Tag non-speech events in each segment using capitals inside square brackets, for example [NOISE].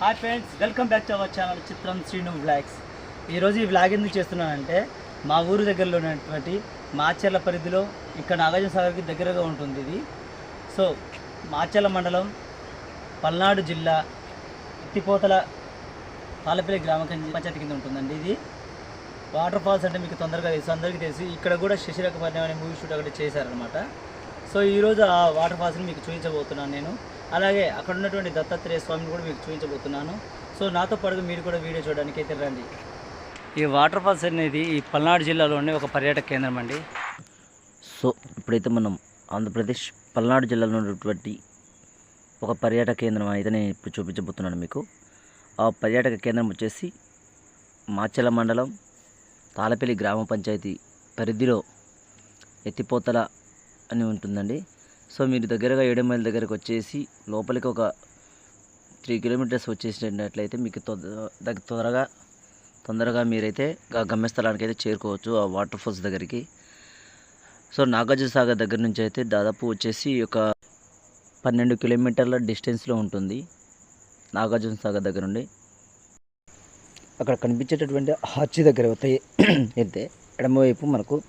Hi friends welcome back to our channel Chitram Srinu blogs ఈరోజు ఈ blog ఎందుకు చేస్తున్నానంటే మా ఊరు దగ్గరలో ఉన్నటువంటి మాచర్ల పరిధిలో ఇక్కడ నాగార్జున సాగర్కి దగ్గరగా ఉంటుంది ఇది. సో మాచర్ల మండలం పల్నాడు జిల్లా ఎత్తిపోతల పాలపల్లి గ్రామ పంచాయతీ కింద ఉంటుందండి ఇది. వాటర్ ఫాల్స్ అంటే మీకు తొందరగా తెలుసు అందరికీ తెలుసు. ఇక్కడ కూడా శశిరేఖ పర్ణం అనే మూవీ షూట్ ఒకటి చేశారనమాట సో ఈరోజు ఆ వాటర్ ఫాల్స్ని మీకు చూపించబోతున్నాను నేను. అలాగే అక్కడ ఉన్నటువంటి దత్తాత్రేయ స్వామిని కూడా మీకు చూపించబోతున్నాను. సో నాతో పాటు మీరు కూడా వీడియో చూడడానికి అయితే రండి. ఈ వాటర్ ఫాల్స్ అనేది ఈ పల్నాడు జిల్లాలోని ఒక పర్యాటక కేంద్రం అండి. సో ఇప్పుడైతే మనం ఆంధ్రప్రదేశ్ పల్నాడు జిల్లాలో ఉన్నటువంటి ఒక పర్యాటక కేంద్రం అయితే నేను ఇప్పుడు చూపించబోతున్నాను మీకు. ఆ పర్యాటక కేంద్రం వచ్చేసి మాచెల మండలం తాళపల్లి గ్రామ పంచాయతీ పరిధిలో ఎత్తిపోతల అని ఉంటుందండి. సో మీరు దగ్గరగా ఏడు దగ్గరకు వచ్చేసి లోపలికి ఒక త్రీ కిలోమీటర్స్ వచ్చేసినట్లయితే మీకు తొంద- త్వరగా తొందరగా మీరైతే గమ్యస్థలానికి అయితే చేరుకోవచ్చు ఆ వాటర్ ఫాల్స్ దగ్గరికి. సో నాగార్జున సాగర్ దగ్గర నుంచి అయితే దాదాపు వచ్చేసి ఒక పన్నెండు కిలోమీటర్ల డిస్టెన్స్లో ఉంటుంది నాగార్జున సాగర్ దగ్గర నుండి. అక్కడ కనిపించేటటువంటి హార్చి దగ్గర అవుతాయి అయితే ఎడమవైపు మనకు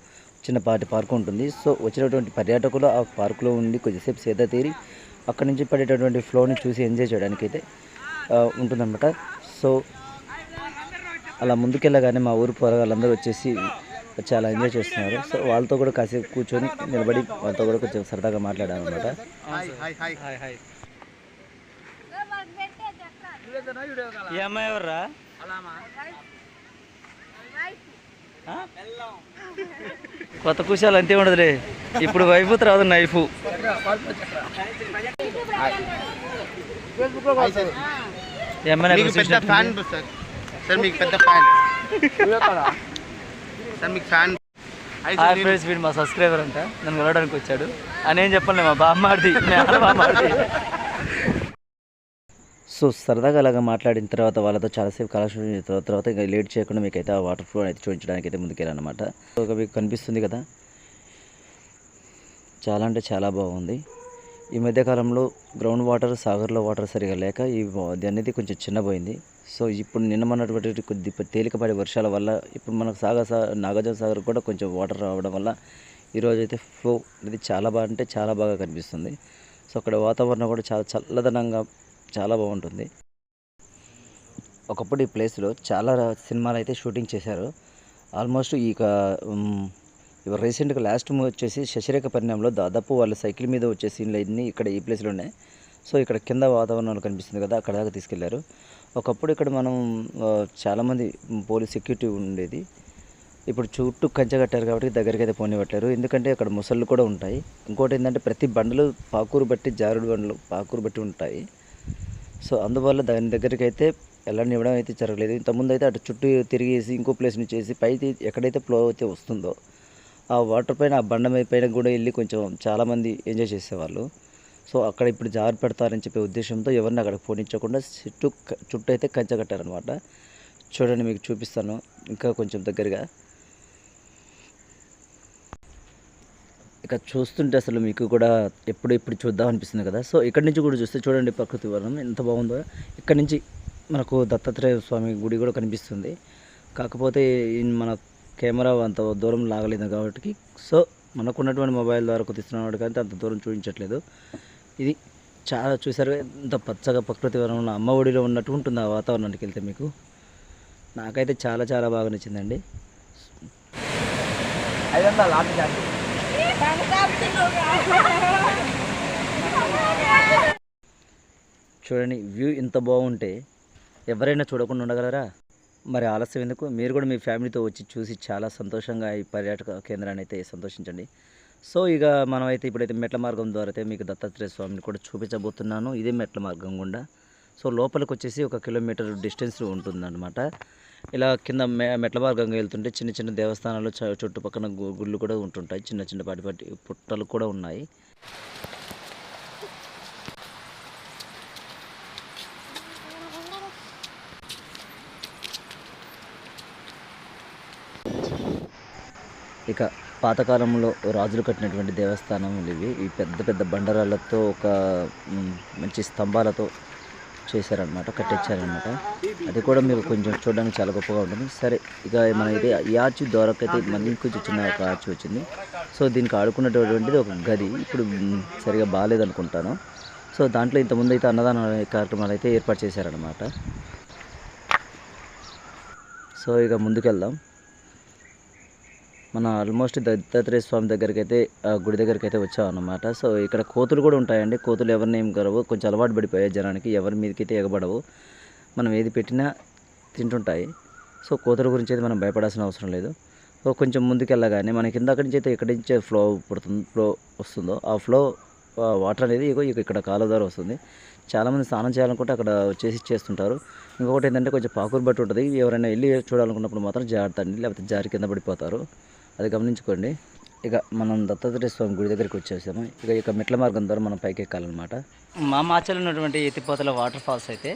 చిన్నపాటి పార్కు ఉంటుంది. సో వచ్చినటువంటి పర్యాటకులు ఆ పార్కులో ఉండి కొద్దిసేపు సేద తీరి అక్కడ నుంచి పడేటటువంటి ఫ్లోని చూసి ఎంజాయ్ చేయడానికి అయితే ఉంటుందన్నమాట. సో అలా ముందుకెళ్ళగానే మా ఊరు పోరగాళ్ళందరూ వచ్చేసి చాలా ఎంజాయ్ చేస్తున్నారు. సో వాళ్ళతో కూడా కాసేపు కూర్చొని నిలబడి వాళ్ళతో కూడా కొంచెం సరదాగా మాట్లాడాను అనమాట ఈ అమ్మాయి ఎవర్రా? ఆ? కొత్త కుశాలు అంతే ఉండదులే. ఇప్పుడు వైపు తర్వాత నైఫ్. వీడు మా సబ్స్క్రైబర్ అంట. నన్ను వెళ్ళడానికి వచ్చాడు. అని ఏం చెప్పలే మా బామ్మాడిది బామ్మాడిది సో సరదాగా అలాగా మాట్లాడిన తర్వాత వాళ్ళతో చాలాసేపు కలెక్షన్ తర్వాత తర్వాత ఇంకా లేట్ చేయకుండా మీకు అయితే ఆ వాటర్ ఫ్లో అయితే చూపించడానికి అయితే ముందుకెళ్ళానమాట సో మీకు కనిపిస్తుంది కదా? చాలా అంటే చాలా బాగుంది. ఈ మధ్యకాలంలో గ్రౌండ్ వాటర్ సాగర్లో వాటర్ సరిగా లేక ఈ అనేది కొంచెం చిన్నపోయింది సో ఇప్పుడు నిన్న మొన్నటువంటి కొద్ది తేలికపాటి వర్షాల వల్ల ఇప్పుడు మనకు సాగర్ సా నాగార్జున సాగర్ కూడా కొంచెం వాటర్ రావడం వల్ల ఈరోజు అయితే ఫ్లో అనేది చాలా బాగా అంటే చాలా బాగా కనిపిస్తుంది. సో అక్కడ వాతావరణం కూడా చాలా చల్లదనంగా చాలా బాగుంటుంది. ఒకప్పుడు ఈ ప్లేస్లో చాలా సినిమాలు అయితే షూటింగ్ చేశారు. ఆల్మోస్ట్ ఈ రీసెంట్గా లాస్ట్ మూవీ వచ్చేసి శశిరేఖ పరిణామంలో దాదాపు వాళ్ళ సైకిల్ మీద వచ్చే సీన్లు అన్నీ ఇక్కడ ఈ ప్లేస్లోనే సో ఇక్కడ కింద వాతావరణం కనిపిస్తుంది కదా అక్కడ దాకా తీసుకెళ్ళారు. ఒకప్పుడు ఇక్కడ మనం చాలామంది పోలీస్ సెక్యూరిటీ ఉండేది. ఇప్పుడు చుట్టూ కంచె కట్టారు కాబట్టి దగ్గరికి అయితే పోనివ్వట్లేరు. ఎందుకంటే అక్కడ ముసళ్ళు కూడా ఉంటాయి. ఇంకోటి ఏంటంటే ప్రతి బండలు పాకూరు బట్టి జారుడు బండ్లు పాకూరు బట్టి ఉంటాయి. సో అందువల్ల దాని దగ్గరికి అయితే వెళ్ళనివ్వడం అయితే జరగలేదు. ఇంతకుముందు అయితే అటు చుట్టూ తిరిగేసి ఇంకో ప్లేస్ నుంచి చేసి పైకి ఎక్కడైతే ఫ్లో అయితే వస్తుందో ఆ వాటర్ పైన ఆ బండ మీద పైన కూడా వెళ్ళి కొంచెం చాలామంది ఎంజాయ్ చేసేవాళ్ళు. సో అక్కడ ఇప్పుడు జారు పెడతారని చెప్పే ఉద్దేశంతో ఎవరిని అక్కడ పోనించకుండా చుట్టూ చుట్టూ అయితే కంచె కట్టారనమాట చూడండి మీకు చూపిస్తాను. ఇంకా కొంచెం దగ్గరగా. ఇక చూస్తుంటే అసలు మీకు కూడా ఎప్పుడు ఎప్పుడు చూద్దాం అనిపిస్తుంది కదా. సో ఇక్కడ నుంచి కూడా చూస్తే చూడండి ప్రకృతి వనం ఎంత బాగుందో. ఇక్కడ నుంచి మనకు దత్తాత్రేయ స్వామి గుడి కూడా కనిపిస్తుంది. కాకపోతే మన కెమెరా అంత దూరం లాగలేదు కాబట్టి. సో మనకు ఉన్నటువంటి మొబైల్ ద్వారా కుదిస్తున్నాడు కానీ అంత దూరం చూపించట్లేదు. ఇది చాలా చూసారు. ఎంత పచ్చగా ప్రకృతి వనంలో అమ్మ ఒడిలో ఉన్నట్టు ఉంటుంది ఆ వాతావరణానికి వెళ్తే మీకు. నాకైతే చాలా చాలా బాగా నచ్చిందండి. చూడండి వ్యూ ఇంత బాగుంటే ఎవరైనా చూడకుండా ఉండగలరా? మరి ఆలస్యం ఎందుకు? మీరు కూడా మీ ఫ్యామిలీతో వచ్చి చూసి చాలా సంతోషంగా ఈ పర్యాటక కేంద్రాన్ని అయితే సంతోషించండి. సో ఇక మనమైతే ఇప్పుడైతే మెట్ల మార్గం ద్వారా అయితే మీకు దత్తాత్రేయ స్వామిని కూడా చూపించబోతున్నాను. ఇదే మెట్ల మార్గం గుండా. సో లోపలికి వచ్చేసి ఒక కిలోమీటర్ డిస్టెన్స్ ఉంటుందన్నమాట ఇలా కింద మె మెట్ల మార్గంగా వెళ్తుంటే చిన్న చిన్న దేవస్థానాలు చ- చుట్టుపక్కల గుళ్ళు కూడా ఉంటుంటాయి. చిన్న చిన్న పాటి పాటి పుట్టలు కూడా ఉన్నాయి. ఇక పాతకాలంలో రాజులు కట్టినటువంటి దేవస్థానం ఇవి. ఈ పెద్ద పెద్ద బండరాళ్ళతో ఒక మంచి స్తంభాలతో చేశారనమాట కట్టించారనమాట అది కూడా మీకు కొంచెం చూడడానికి చాలా గొప్పగా ఉంటుంది. సరే ఇక మన ఇది ఈ ఆర్చి ద్వారాకైతే మళ్ళీ కొంచెం చిన్న ఒక ఆర్చి వచ్చింది. సో దీనికి ఆడుకున్నటువంటిది ఒక గది. ఇప్పుడు సరిగా బాగాలేదనుకుంటాను. సో దాంట్లో ఇంతకుముందు అయితే అన్నదాన కార్యక్రమాలు అయితే ఏర్పాటు చేశారనమాట సో ఇక ముందుకెళ్దాం. మన ఆల్మోస్ట్ దత్తాత్రేయ స్వామి దగ్గరికి అయితే ఆ గుడి దగ్గరికి అయితే వచ్చాం అన్నమాట సో ఇక్కడ కోతులు కూడా ఉంటాయండి. కోతులు ఎవరిని ఏం కరవు కొంచెం అలవాటు పడిపోయాయి జనానికి. ఎవరి మీదకి అయితే ఎగబడవు. మనం ఏది పెట్టినా తింటుంటాయి. సో కోతుల గురించి అయితే మనం భయపడాల్సిన అవసరం లేదు. సో కొంచెం ముందుకెళ్ళగానే మనకి అక్కడి నుంచి అయితే ఇక్కడి నుంచే ఫ్లో పుడుతుంది ఫ్లో వస్తుందో ఆ ఫ్లో వాటర్ అనేది ఇగో ఇక్కడ కాలువ ద్వారా వస్తుంది. చాలామంది స్నానం చేయాలనుకుంటే అక్కడ వచ్చేసి చేస్తుంటారు. ఇంకొకటి ఏంటంటే కొంచెం పాకురు బట్టి ఉంటుంది. ఎవరైనా వెళ్ళి చూడాలనుకున్నప్పుడు మాత్రం జారుతండి లేకపోతే జారి కింద పడిపోతారు. అది గమనించుకోండి. ఇక మనం దత్తాత్రేయ స్వామి గుడి దగ్గరికి వచ్చేసాము. ఇక ఇక మెట్ల మార్గం ద్వారా మనం పైకి ఎక్కాలన్నమాట మా మాచలో ఉన్నటువంటి ఎత్తిపోతల వాటర్ ఫాల్స్ అయితే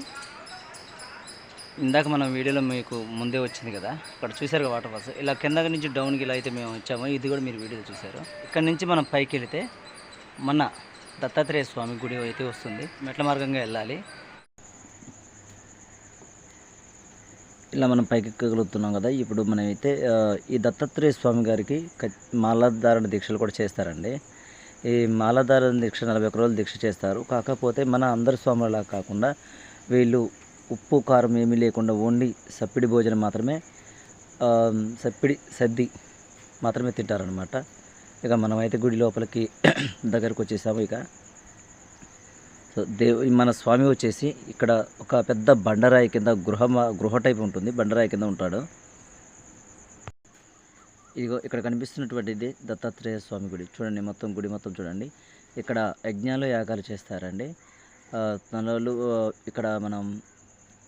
ఇందాక మనం వీడియోలో మీకు ముందే వచ్చింది కదా. ఇక్కడ చూసారు వాటర్ ఫాల్స్. ఇలా కింద నుంచి డౌన్కి ఇలా అయితే మేము వచ్చాము. ఇది కూడా మీరు వీడియోలో చూసారు ఇక్కడ నుంచి మనం పైకి వెళితే మన దత్తాత్రేయ స్వామి గుడి అయితే వస్తుంది. మెట్ల మార్గంగా వెళ్ళాలి. ఇలా మనం పైకి ఎక్కగలుగుతున్నాం కదా. ఇప్పుడు మనమైతే ఈ దత్తాత్రేయ స్వామి గారికి మాలాధారణ దీక్షలు కూడా చేస్తారండి. ఈ మాలాధారణ దీక్ష నలభై ఒక్క రోజులు దీక్ష చేస్తారు. కాకపోతే మన అందరి స్వాములలా కాకుండా వీళ్ళు ఉప్పు కారం ఏమీ లేకుండా ఓన్లీ సప్పిడి భోజనం మాత్రమే సప్పిడి సద్ది మాత్రమే తింటారనమాట ఇక మనమైతే గుడి లోపలికి [CLEARS THROAT] దగ్గరకు వచ్చేసాము ఇక. సో దేవు మన స్వామి వచ్చేసి ఇక్కడ ఒక పెద్ద బండరాయి కింద గృహ గృహ టైప్ ఉంటుంది. బండరాయి కింద ఉంటాడు. ఇదిగో ఇక్కడ కనిపిస్తున్నటువంటిది దత్తాత్రేయ స్వామి గుడి. చూడండి మొత్తం గుడి మొత్తం చూడండి. ఇక్కడ యజ్ఞాలు యాగాలు చేస్తారండి. తనలు ఇక్కడ మనం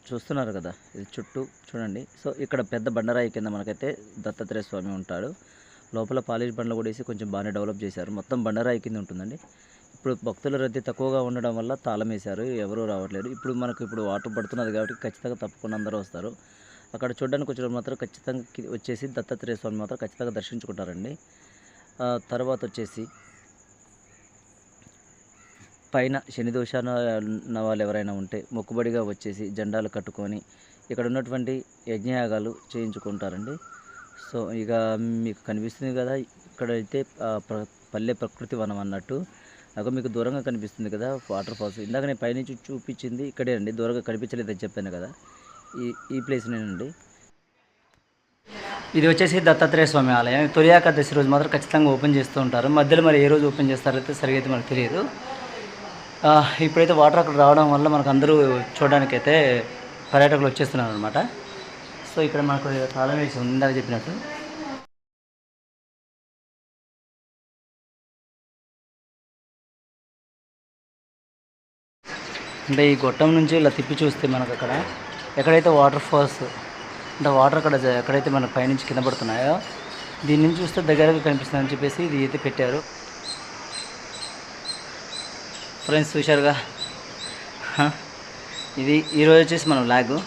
చూస్తున్నారు కదా ఇది చుట్టూ చూడండి. సో ఇక్కడ పెద్ద బండరాయి కింద మనకైతే దత్తాత్రేయ స్వామి ఉంటాడు. లోపల పాలిష్ బండ్లు కూడా వేసి కొంచెం బాగానే డెవలప్ చేశారు. మొత్తం బండరాయి కింద ఉంటుందండి. ఇప్పుడు భక్తుల రద్దీ తక్కువగా ఉండడం వల్ల తాళం వేశారు ఎవరూ రావట్లేదు. ఇప్పుడు మనకు ఇప్పుడు వాటర్ పడుతున్నది కాబట్టి ఖచ్చితంగా తప్పకుండా అందరూ వస్తారు. అక్కడ చూడడానికి వచ్చిన మాత్రం ఖచ్చితంగా వచ్చేసి దత్తాత్రేయ స్వామి మాత్రం ఖచ్చితంగా దర్శించుకుంటారండి. తర్వాత వచ్చేసి పైన శనిదోషాన ఉన్న వాళ్ళు ఎవరైనా ఉంటే మొక్కుబడిగా వచ్చేసి జెండాలు కట్టుకొని ఇక్కడ ఉన్నటువంటి యజ్ఞయాగాలు చేయించుకుంటారండి. సో ఇక మీకు కనిపిస్తుంది కదా ఇక్కడైతే ప్ర- పల్లె ప్రకృతి వనం అన్నట్టు. నాకు మీకు దూరంగా కనిపిస్తుంది కదా వాటర్ ఫాల్స్. ఇందాక నేను పైనుంచి చూపించింది ఇక్కడే అండి దూరంగా కనిపించలేదని చెప్పాను కదా. ఈ ఈ ప్లేస్నేనండి ఇది వచ్చేసి దత్తాత్రేయ స్వామి ఆలయం. తొలి ఏకాదశి రోజు మాత్రం ఖచ్చితంగా ఓపెన్ చేస్తూ ఉంటారు. మధ్యలో మరి ఏ రోజు ఓపెన్ చేస్తారో అయితే సరిగా అయితే మనకు తెలియదు. ఇప్పుడైతే వాటర్ అక్కడ రావడం వల్ల మనకు అందరూ చూడడానికైతే పర్యాటకులు వచ్చేస్తున్నారు అనమాట సో ఇక్కడ మనకు తాళం వేసి ఉంది ఇందాక చెప్పినట్టు. అంటే ఈ గొట్టం నుంచి ఇలా తిప్పి చూస్తే మనకు అక్కడ ఎక్కడైతే వాటర్ ఫాల్స్ అంటే వాటర్ అక్కడ ఎక్కడైతే మనకు పైనుంచి కింద పడుతున్నాయో దీని నుంచి చూస్తే దగ్గరగా కనిపిస్తుందని చెప్పేసి ఇది అయితే పెట్టారు. ఫ్రెండ్స్ చూశారుగా? ఇది ఈరోజు వచ్చేసి మనం లాగు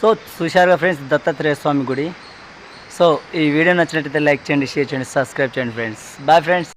సో చూశారుగా ఫ్రెండ్స్? దత్తాత్రేయ స్వామి గుడి. సో ఈ వీడియో నచ్చినట్టయితే లైక్ చేయండి షేర్ చేయండి సబ్స్క్రైబ్ చేయండి ఫ్రెండ్స్. Bye friends.